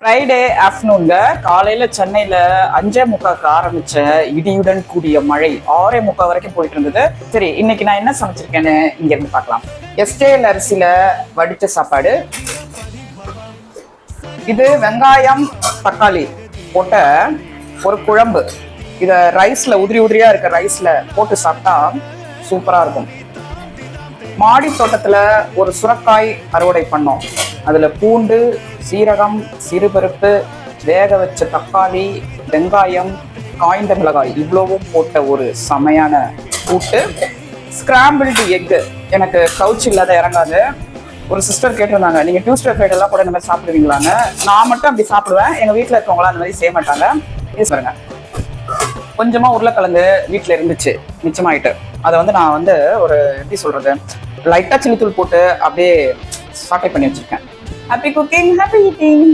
Friday ஆஃப்டர்நூன்ல காலையில சென்னையில அஞ்சே முக்காக்கு ஆரம்பிச்ச இடியுடன் கூடிய மழை ஆறே முக்கா வரைக்கும் போயிட்டு இருந்தது. சரி இன்னைக்கு நான் என்ன சமைச்சிருக்கேன்னு இங்க இருந்து பார்க்கலாம். எஸ்டேல் அரிசியில வடிச்ச சாப்பாடு. இது வெங்காயம் தக்காளி போட்ட ஒரு குழம்பு. இத ரைஸ்ல உதிரி உதிரியா இருக்க ரைஸ்ல போட்டு சாப்பிட்டா சூப்பரா இருக்கும். மாடி தோட்டத்துல ஒரு சுரக்காய் அறுவடை பண்ணோம். அதுல பூண்டு சீரகம் சிறுபருப்பு வேக வச்ச தக்காளி வெங்காயம் காய்ந்த மிளகாய் இவ்வளவும் போட்ட ஒரு செமையான கூட்டு. ஸ்கிராம்பிள்டு எக்கு எனக்கு கவுச் இல்லாத இறங்காது. ஒரு சிஸ்டர் கேட்டிருந்தாங்க நீங்க டியூஸ்டே ஃப்ரைடே எல்லாம் கூட இந்த மாதிரி சாப்பிடுவீங்களாங்க நான் மட்டும் அப்படி சாப்பிடுவேன். எங்க வீட்டில் இருக்கவங்களாம் அந்த மாதிரி செய்ய மாட்டாங்க. பாருங்க. கொஞ்சமா உருளைக்கிழங்கு வீட்ல இருந்துச்சு. மிச்சமாயிட்டு. அதை வந்து நான் வந்து ஒரு எப்படி சொல்றது லைட்டாக சில்லி தூள் போட்டு அப்படியே சாட்டை பண்ணி வச்சிருக்கேன். Happy cooking happy eating